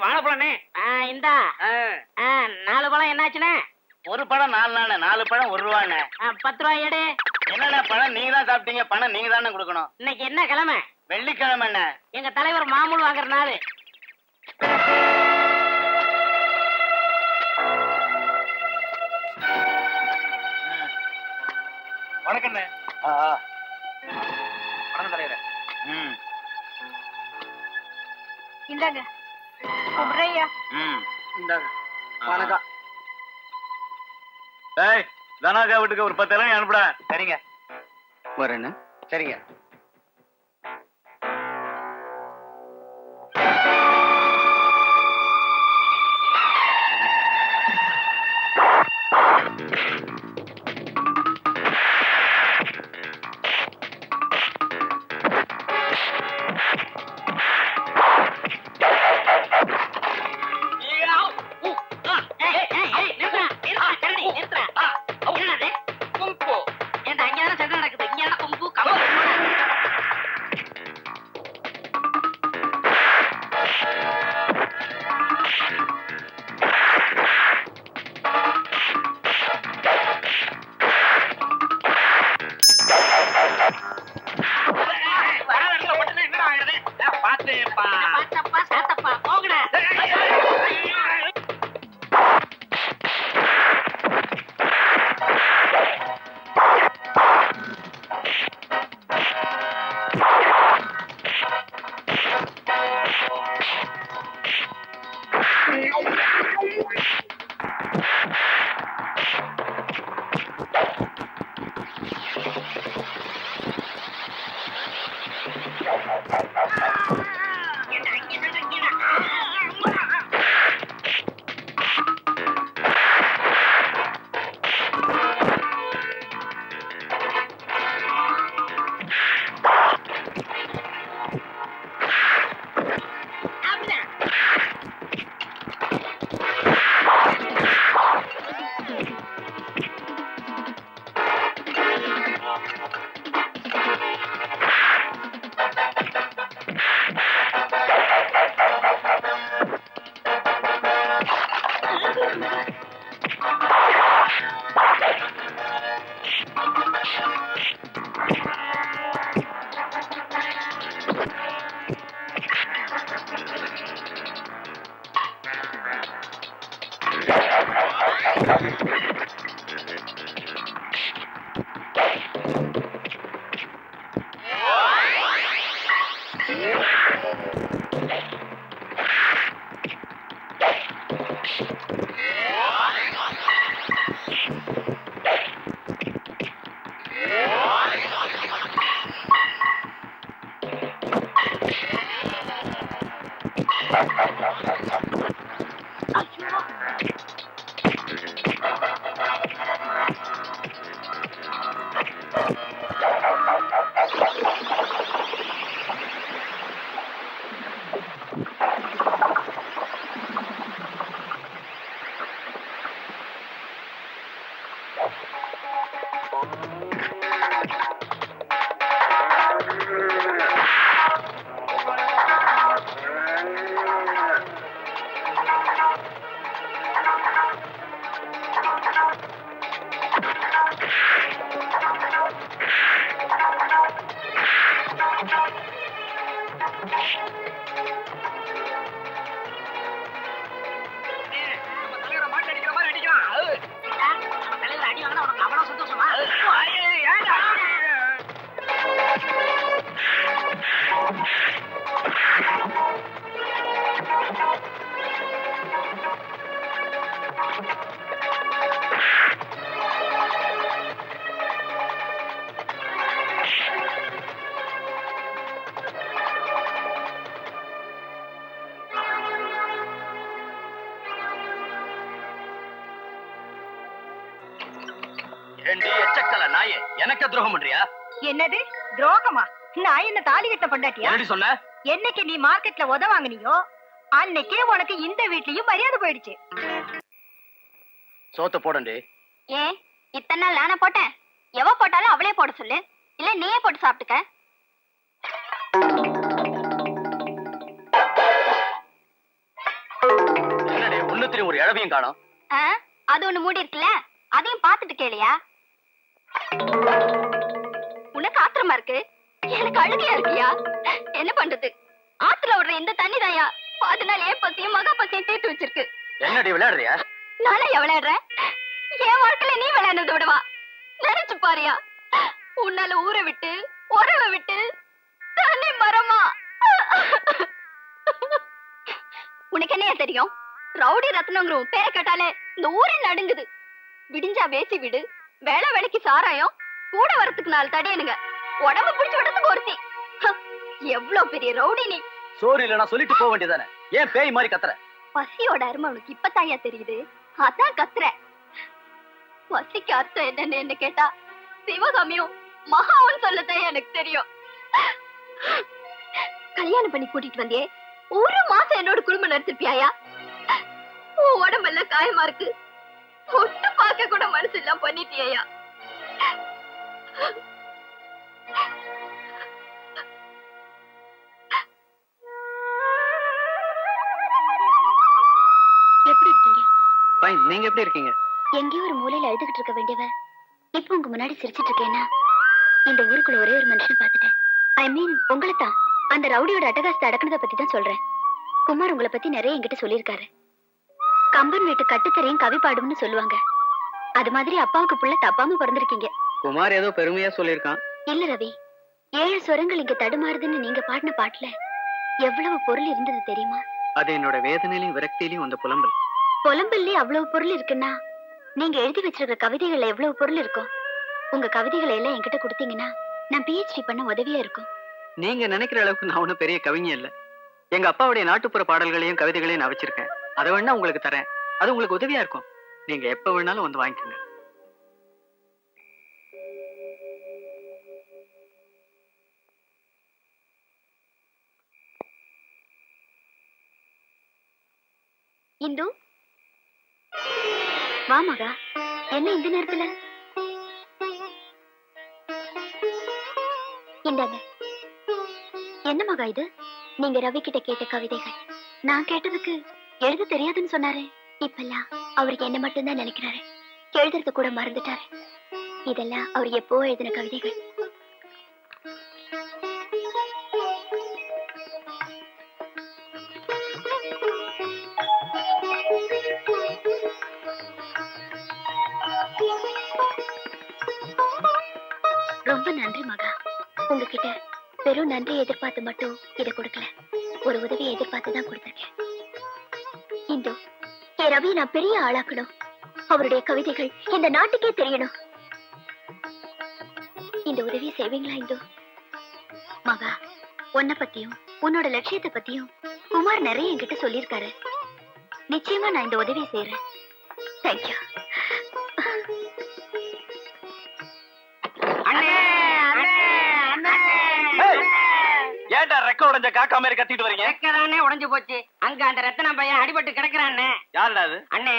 வாழைப்பழனே. ஆ, இந்தா. ஆ, நாலு பழம் என்னாச்சுண்ணே ஒரு பழம் நாலு நானே நாலு பழம் ஒரு ரூபாண்ணே பத்து ரூபாய் எடு. பழம் நீங்க தான் சாப்பிட்டீங்க? பணம் நீங்க தானே கொடுக்கணும். இன்னைக்கு என்ன கிழமை? வெள்ளிக்கிழமை என்ன எங்க தலைவர் மாமூல் வாங்குற நாள். வணக்கண்ணே. வணக்கம் தலைவரே. ம். இந்தாங்க. கும்பிட்றையா ம். இந்தாங்க. வணக்கம். ஏய் தனாக்கா வீட்டுக்கு ஒரு பத்து இளநீ அனுப்புடா. சரிங்க. வரேன்னு சரிங்க. ป่า நம்ம எனக்கு துரோகம் பண்றியா? என்னது? துரோகமா? நான் என்ன தாலி கட்ட பொண்டாட்டியா? சொன்ன? என்னைக்கு நீ மார்க்கெட்ல உத வாங்குனியோ அன்னைக்கே உனக்கு இந்த வீட்லயும் மரியாதை போயிடுச்சு. சோத்த போடண்டி. ஏன் இத்தனை நாள் நானே போட்டேன். எவ போட்டாலும் அவளே போட சொல்லு. இல்ல நீயே போட்டு சாப்பிட்டுக்க. ஒண்ணுத்திரி ஒரு இழவையும் காணோம். அது ஒண்ணு மூடி இருக்குல்ல? அதையும் பார்த்துட்டு கேளியா? உனக்கு ஆத்திரமா இருக்கு? எனக்கு அழுகையா இருக்கியா? என்ன பண்றது? ஆத்துல விடுற இந்த தண்ணி தாயா பாதி நாள் ஏன் பசியும் மகா பசியும் தீர்த்து வச்சிருக்கு. என்னடி விளையாடுறியா? நானே விளையாடுறேன். என் வாழ்க்கையில நீ விளையாடுறது விடவா? நினைச்சு பாரியா? உன்னால ஊரை விட்டு உறவை விட்டு தனி மரமா? உனக்கு என்னையா தெரியும்? ரவுடி ரத்னங்கிற பேரை கேட்டாலே இந்த ஊரே நடுங்குது. விடிஞ்சா வேசி விடு வேலை வேலைக்கு சாராயம் கூட வரத்துக்கு நாலு தடையனுங்க உடம்பு பிடிச்சு விடத்துக்கு ஒருத்தி. எவ்வளவு பெரிய ரவுடி நீ. சோறு இல்லைன்னா சொல்லிட்டு போக வேண்டியதானே ஏன் பேய் மாதிரி கத்துற? பசியோட அருமை உனக்கு இப்பதாயா தெரியுது? அதான் கத்துற பசிக்கு அர்த்தம் என்னன்னு என்ன கேட்டா சிவகாமியும் மகாவும் சொல்லதான் எனக்கு தெரியும். கல்யாணம் பண்ணி கூட்டிட்டு வந்தியே ஒரு மாசம் என்னோட குடும்பம் நடத்திருப்பியாயா? உன் உடம்பெல்லாம் காயமா இருக்கு. ஒட்டு பார்க்க கூட மனசு எல்லாம் பண்ணிட்டியா ஃபைன் நீங்க எப்படி இருக்கீங்க? எங்கேயோ ஒரு மூலையில அழுதுகிட்டு இருக்க வேண்டியவ. இப்போ உங்க முன்னாடி சிரிச்சிட்டு இருக்கேன்னா? இந்த ஊருக்குள்ள ஒரே ஒரு மனுஷனை பார்த்துட்டேன். ஐ மீன் உங்களை தான் அந்த ரவுடியோட அட்டகாசத்தை அடக்குனதை பத்தி தான் சொல்றேன். குமார் உங்களை பத்தி நிறைய என்கிட்ட சொல்லியிருக்காரு. கம்பன் வீட்டு கட்டுத்தரையும் கவி பாடும்னு சொல்லுவாங்க. அது மாதிரி அப்பாவுக்கு புள்ள தப்பாம பிறந்திருக்கீங்க. குமார் ஏதோ பெருமையா சொல்லியிருக்கான். இல்ல ரவி. ஏழு சுரங்கள் இங்க தடுமாறுதுன்னு நீங்க பாடின பாட்டுல எவ்வளவு பொருள் இருந்தது தெரியுமா? அது என்னோட வேதனையிலும் விரக்தியிலும் வந்த புலம்பல். புலம்பல்லே அவ்வளவு பொருள் இருக்குன்னா நீங்க எழுதி வச்சிருக்கிற கவிதைகள்ல எவ்வளவு பொருள் இருக்கும் உங்க கவிதைகளை எல்லாம் என்கிட்ட கொடுத்தீங்கன்னா நான் பிஹெச்டி பண்ண உதவியா இருக்கும். நீங்க நினைக்கிற அளவுக்கு நான் ஒன்றும் பெரிய கவிஞன் இல்ல. எங்க அப்பாவுடைய நாட்டுப்புற பாடல்களையும் கவிதைகளையும் நான் வச்சிருக்கேன். அதை வேணா உங்களுக்கு தரேன். அது உங்களுக்கு உதவியா இருக்கும். நீங்க எப்ப வேணாலும் வந்து வாங்கிக்கோங்க. இந்து வா மகா. என்ன இந்த நேரத்துல? இந்தாங்க. என்ன மகா இது? நீங்க ரவி கிட்ட கேட்ட கவிதைகள். நான் கேட்டதுக்கு எழுத தெரியாதுன்னு சொன்னாரு. இப்பெல்லாம் அவருக்கு என்ன மட்டும்தான் நினைக்கிறாரு. எழுதுறது கூட மறந்துட்டாரு. இதெல்லாம் அவர் எப்போ எழுதின கவிதைகள்? உங்ககிட்ட வெறும் நன்றி எதிர்பார்த்து மட்டும் இதை கொடுக்கல. ஒரு உதவியை எதிர்பார்த்து தான் கொடுத்துருக்கேன். இந்து என் ரவியை நான் பெரிய ஆளாக்கணும். அவருடைய கவிதைகள் இந்த நாட்டுக்கே தெரியணும். இந்த உதவியை செய்வீங்களா இந்து? மகா உன்னை பத்தியும் உன்னோட லட்சியத்தை பத்தியும் குமார் நிறைய என்கிட்ட சொல்லியிருக்காரு. நிச்சயமா நான் இந்த உதவியை செய்யறேன் தேங்க்யூ ஏன்டா ரெக்க உடைஞ்ச காக்கா மாதிரி கத்திட்டு வரீங்க? ரெக்கதானே உடைஞ்சு போச்சு. அங்க அந்த ரத்தன பையன் அடிபட்டு கிடக்குறானே யாருடா அது? அண்ணே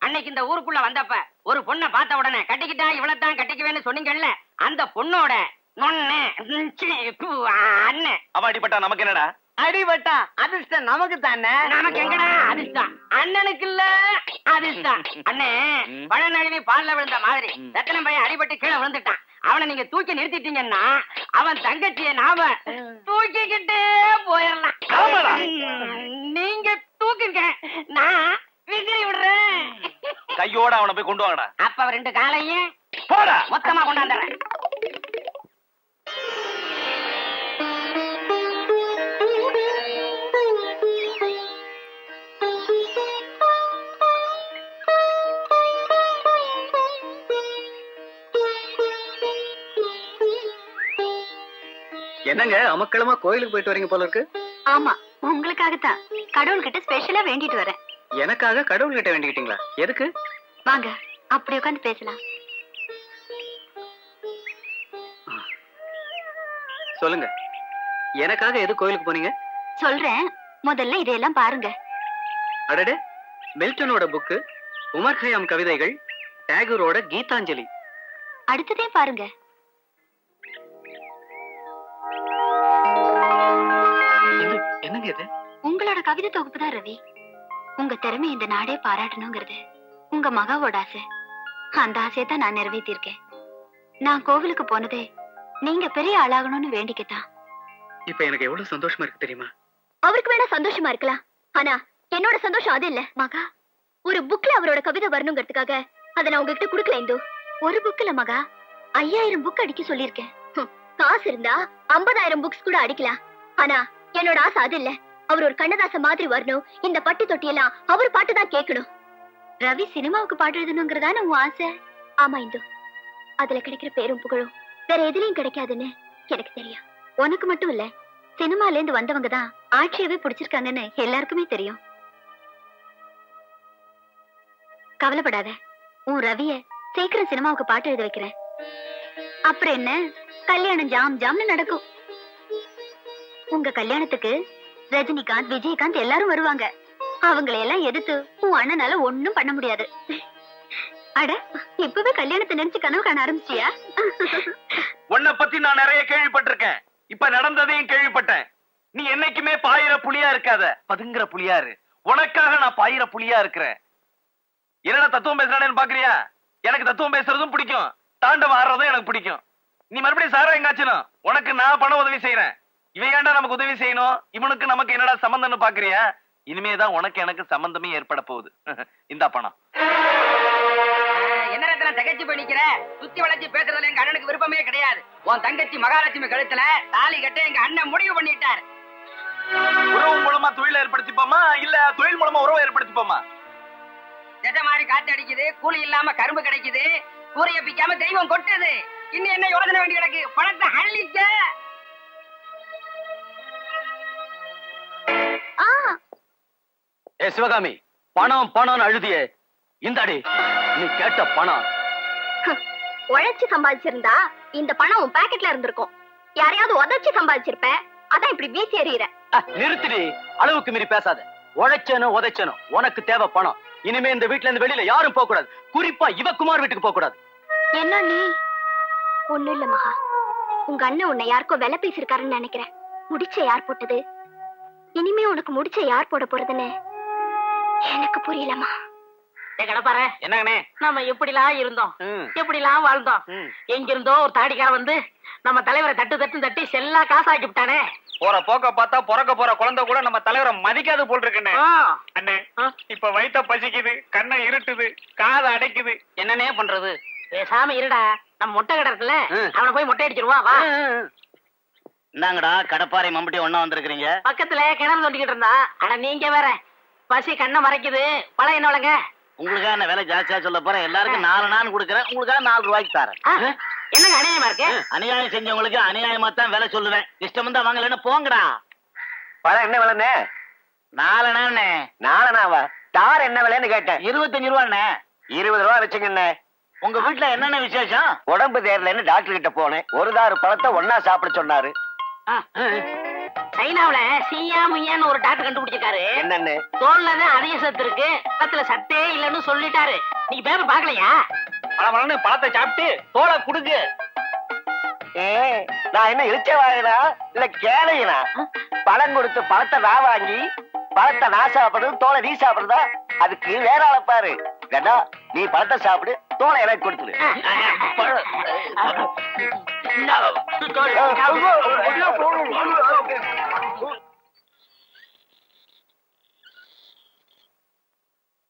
அன்னைக்கு இந்த ஊருக்குள்ள வந்தப்ப ஒரு பொண்ணை பார்த்த உடனே கட்டிக்கிட்டா இவ்வளவுதான் கட்டிக்குவேன்னு சொன்னீங்கல்ல? அந்த பொண்ணோட ஆ, அண்ணன் அவன் அடிபட்டா நமக்கு என்னடா? அடிபட்டா அதிர்ஷ்டம் நமக்கு தானே? நமக்கு எங்கடா அதிர்ஷ்டம்? அண்ணனுக்கு இல்ல அதிர்ஷ்டம். அண்ணே. பழ நழுவி பால்ல விழுந்த மாதிரி ம். ரத்தனம் பையன் அடிபட்டு கீழே விழுந்துட்டான். அவனை நீங்க தூக்கி நிறுத்திட்டீங்கன்னா அவன் தங்கச்சியை நாம தூக்கிக்கிட்டே போயிடலாம். நீங்க தூக்குங்க. நான் விசிறி விடுறேன். கையோட அவனை போய் கொண்டு வாங்கடா. அப்ப ரெண்டு காலையும் போடா. மொத்தமா கொண்டாந்துறேன் என்னங்க அமக்களமா கோயிலுக்கு போயிட்டு வரீங்க போல இருக்கு? ஆமா உங்களுக்காகத்தான். கடவுள்கிட்ட ஸ்பெஷலா வேண்டிட்டு வரேன். எனக்காக கடவுள்கிட்ட வேண்டிக்கிட்டீங்களா? எதுக்கு? வாங்க அப்படி உட்காந்து பேசலாம். சொல்லுங்க எனக்காக எது கோயிலுக்கு போனீங்க? சொல்றேன் முதல்ல இதையெல்லாம் பாருங்க. அடடே மில்டனோட புக்கு உமர் கயாம் கவிதைகள் டேகூரோட கீதாஞ்சலி. அடுத்ததே பாருங்க. என்னங்க இது? உங்களோட கவிதை தொகுப்பு தான் ரவி. உங்க திறமை இந்த நாடே பாராட்டணுங்கிறது. உங்க மகாவோட ஆசை. அந்த ஆசையை தான் நான் நிறைவேற்றியிருக்கேன் நான் கோவிலுக்கு போனதே நீங்க பெரிய ஆளாகணும்னு வேண்டிக்கத்தான். இப்ப எனக்கு எவ்வளவு சந்தோஷமா இருக்கு தெரியுமா? அவருக்கு வேணா சந்தோஷமா இருக்கலாம். ஆனா என்னோட சந்தோஷம் அது இல்ல. மகா ஒரு புக்ல அவரோட கவிதை வரணுங்கிறதுக்காக அதை நான் உங்ககிட்ட குடுக்கல இந்து. ஒரு புக்ல மகா ஐயாயிரம் புக் அடிக்க சொல்லியிருக்கேன். காசு இருந்தா ஐம்பதாயிரம் புக்ஸ் கூட அடிக்கலாம். ஆனா என்னோட ஆசை அது இல்ல. அவர் ஒரு கண்ணதாச மாதிரி வரணும். இந்த பட்டி தொட்டியெல்லாம் அவர் பாட்டு தான் கேட்கணும். ரவி சினிமாவுக்கு பாட்டு எழுதணுங்கிறதான உன் ஆசை? ஆமா இந்து. அதுல கிடைக்கிற பேரும் புகழும். வேற எதுலயும் கிடைக்காதுன்னு எனக்கு தெரியும். உனக்கு மட்டும் இல்ல சினிமால இருந்து வந்தவங்க தான் ஆட்சியவே பிடிச்சிருக்காங்கன்னு எல்லாருக்குமே தெரியும். கவலைப்படாத. உன் ரவிய சீக்கிரம் சினிமாவுக்கு பாட்டு எழுத வைக்கிறேன். அப்புறம் என்ன? கல்யாணம் ஜாம் ஜாம்னு நடக்கும். உங்க கல்யாணத்துக்கு ரஜினிகாந்த் விஜயகாந்த் எல்லாரும் வருவாங்க. அவங்களை எல்லாம் எதிர்த்து உன் அண்ணனால ஒண்ணும் பண்ண முடியாது. அட இப்பவே கல்யாணத்தை நினைச்சு கனவு காண ஆரம்பிச்சியா உன்னை பத்தி நான் நிறைய கேள்விப்பட்டிருக்கேன். இப்ப நடந்ததையும் கேள்விப்பட்டேன். நீ என்னைக்குமே பாயிர புலியா இருக்காத. பதுங்குற புலியாரு உனக்காக நான் பாயிர புலியா இருக்கிறேன். என்னடா தத்துவம் பேசுறானேன்னு பாக்குறியா? எனக்கு தத்துவம் பேசுறதும் பிடிக்கும். தாண்டவம் ஆடுறதும் எனக்கு பிடிக்கும். நீ மறுபடியும் சாரா எங்காச்சும் உனக்கு நான் பண உதவி செய்யறேன் இவன் ஏன்டா நமக்கு உதவி செய்யணும்? இவனுக்கு நமக்கு என்னடா சம்பந்தம்னு பாக்குறியா? இனிமேதான் உனக்கு எனக்கு சம்பந்தமே ஏற்பட போகுது. இந்த பணம். என்ன ரத்னம் திகைச்சு போய் நிக்கிற? சுத்தி வளைச்சு பேசுறதுல எங்க அண்ணனுக்கு விருப்பமே கிடையாது. உன் தங்கச்சி மகாலட்சுமி கழுத்துல தாலி கட்ட எங்க அண்ணன் முடிவு பண்ணிட்டார். உறவு மூலமா தொழில் ஏற்படுத்திப்போமா? இல்ல தொழில் மூலமா உறவை ஏற்படுத்திப்போமா? திசை மாதிரி காத்து அடிக்குது கூலி இல்லாம கரும்பு கிடைக்குது கூரைய பிக்காம தெய்வம் கொட்டுது. இன்னும் என்ன யோசனை வேண்டி கிடக்கு? பணத்தை அள்ளிக்க. சிவகாமி பணம் பணம் அழுதியே. இந்தாடி நீ கேட்ட பணம். உழைச்சு சம்பாதிச்சிருந்தா இந்த பணம் உன் பாக்கெட்ல இருந்திருக்கும். யாரையாவது உதச்சு சம்பாதிச்சிருப்ப அதான் இப்படி வீசி எறிகிற நிறுத்துடி அளவுக்கு மீறி பேசாத. உழைச்சேனும் உதைச்சேனும் உனக்கு தேவை பணம். இனிமே இந்த வீட்ல இருந்து வெளியில யாரும் போக கூடாது குறிப்பா இவ குமார் வீட்டுக்கு போக கூடாது என்ன நீ? ஒண்ணும் இல்ல மகா. உங்க அண்ணன் உன்னை யாருக்கோ விலை பேசிருக்காருன்னு நினைக்கிறேன். முடிச்ச யார் போட்டது? இனிமே உனக்கு முடிச்ச யார் போட போறதுன்னு? எனக்கு புரியலமா கடப்பார என்னங்கண்ணே? நம்ம எப்படிலாம் இருந்தோம்? எப்படிலாம் வாழ்ந்தோம்? ம். எங்கிருந்தோ ஒரு தாடிக்காரன் வந்து நம்ம தலைவரை தட்டு தட்டு தட்டி செல்லா காசாக்கி விட்டானே. போற போக்க பார்த்தா பிறக்க போற குழந்தை கூட நம்ம தலைவரை மதிக்காது போல் இருக்குண்ணே அண்ணே. இப்ப வயித்த பசிக்குது கண்ணை இருட்டுது காதை அடைக்குது. என்னனே பண்றது? பேசாம இருடா. நம்ம மொட்டை கடை இருக்குல்ல. அவனை போய் மொட்டை அடிச்சிருவா வா. இந்தாங்கடா கடப்பாறை மம்பட்டி ஒண்ணா வந்திருக்கிறீங்க. பக்கத்துல கிணறு தோண்டிக்கிட்டு இருந்தா ஆனா நீங்க வேற. பசி கண்ணை மறைக்குது. பழம் என்ன விளங்க உங்களுக்காக நான் விலை ஜாஸ்தியா சொல்ல போறேன். எல்லாருக்கும் நாலு நான் கொடுக்குறேன். உங்களுக்காக நாலு ரூபாய்க்கு தரேன். ஆ, என்னங்க அநியாயமா இருக்கு? அநியாயம் செஞ்சவங்களுக்கு அநியாயமா தான் விலை சொல்லுவேன். இஷ்டம் இருந்தா வாங்கலன்னு போங்கடா. பழம் என்ன விலைண்ணே நாலு நானே நாலனாவா தார் என்ன விலைன்னு கேட்டேன். இருபத்தஞ்சு ரூபாண்ணே. இருபது ரூபா வச்சுங்கண்ணே உங்க வீட்டுல என்னென்ன விசேஷம்? உடம்பு தேரலன்னு டாக்டர் கிட்ட போனேன். ஒரு தாறு பழத்தை ஒன்னா சாப்பிட சொன்னாரு. சைனாவுல சீயா முய்யான்னு ஒரு டாக்டர் கண்டுபிடிச்சிருக்காரு. என்னன்னு? தோல்ல தான் அதிக சத்து இருக்கு பத்துல சத்தே இல்லைன்னு சொல்லிட்டாரு. நீங்க பேப்பர் பாக்கலையா பழம் பழத்தை சாப்பிட்டு தோலை குடுங்க நான் என்ன இழிச்ச வாங்கினா இல்ல கேளையினா? பழம் கொடுத்து பழத்தை நான் வாங்கி பழத்தை நான் சாப்பிடுறது தோலை நீ சாப்பிடுறதா? அதுக்கு வேற ஆளை பாரு. கண்ணா நீ பழத்தை சாப்பிடு தோலை எனக்கு கொடுத்துரு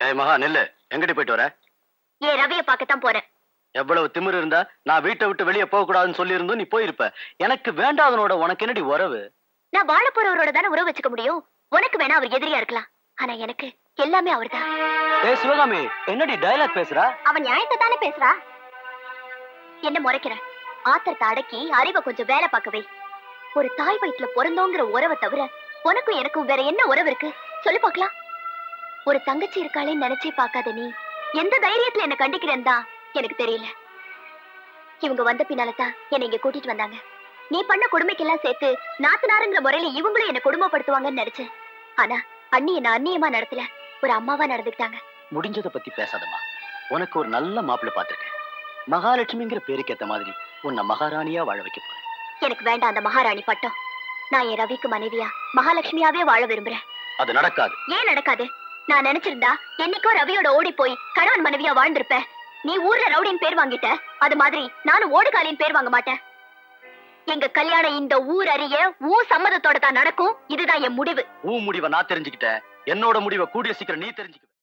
ஏய் மகா நெல்லு. எங்கடி போயிட்டு வர? ஏன் ரவிய பார்க்கத்தான் போறேன். எவ்வளவு திமிரு இருந்தா நான் வீட்டை விட்டு வெளியே போக கூடாதுன்னு சொல்லி இருந்தும் நீ போயிருப்ப. எனக்கு வேண்டாதனோட உனக்கு என்னடி உறவு? நான் வாழ போறவரோட தானே உறவு வச்சுக்க முடியும்? உனக்கு வேணா அவர் எதிரியா இருக்கலாம். ஆனா எனக்கு எல்லாமே அவர்தான். ஏய் சிவகாமி என்னடி டயலாக் பேசுறா? அவன் நியாயத்தை தானே பேசுறா? என்ன முறைக்கிற ஆத்திரத்தை அடக்கி அறிவை கொஞ்சம் வேலை பார்க்கவே ஒரு தாய் வயிற்றுல பிறந்தோங்கிற உறவை தவிர உனக்கும் எனக்கும் வேற என்ன உறவு இருக்கு? சொல்லி பார்க்கலாம். ஒரு தங்கச்சி இருக்காளேன்னு நினைச்சே பார்க்காத நீ எந்த தைரியத்துல என்ன கண்டிக்கிறேன் தான் எனக்கு தெரியல. இவங்க வந்த பின்னாலதான் என்னை இங்க கூட்டிட்டு வந்தாங்க. நீ பண்ண கொடுமைக்கெல்லாம் சேர்த்து நாத்தனாருங்கிற முறையில இவங்களும் என்ன கொடுமைப்படுத்துவாங்கன்னு நினைச்சேன். ஆனா அண்ணி என்ன அந்நியமா நடத்தல. ஒரு அம்மாவா நடந்துக்கிட்டாங்க. முடிஞ்சதை பத்தி பேசாதம்மா. உனக்கு ஒரு நல்ல மாப்பிள்ள பாத்துருக்கேன் மகாலட்சுமிங்கிற பேருக்கு ஏத்த மாதிரி உன்னை மகாராணியா வாழ வைக்க போறேன். எனக்கு வேண்டாம் அந்த மகாராணி பட்டம். நான் என் ரவிக்கு மனைவியா மகாலட்சுமியாவே வாழ விரும்புறேன். அது நடக்காது. ஏன் நடக்காது? நான் நினைச்சிருந்தா என்னைக்கோ ரவியோட ஓடி போய் கணவன் மனைவியா வாழ்ந்திருப்பேன். நீ ஊர்ல ரவுடின் பேர் வாங்கிட்ட அது மாதிரி நானும் ஓடுகாலின் பேர் வாங்க மாட்டேன். எங்க கல்யாணம் இந்த ஊர் அறிய ஊ சம்மதத்தோட தான் நடக்கும். இதுதான் என் முடிவு. உன் முடிவை நான் தெரிஞ்சுக்கிட்டேன். என்னோட முடிவை கூடிய சீக்கிரம் நீ தெரிஞ்சுக்க.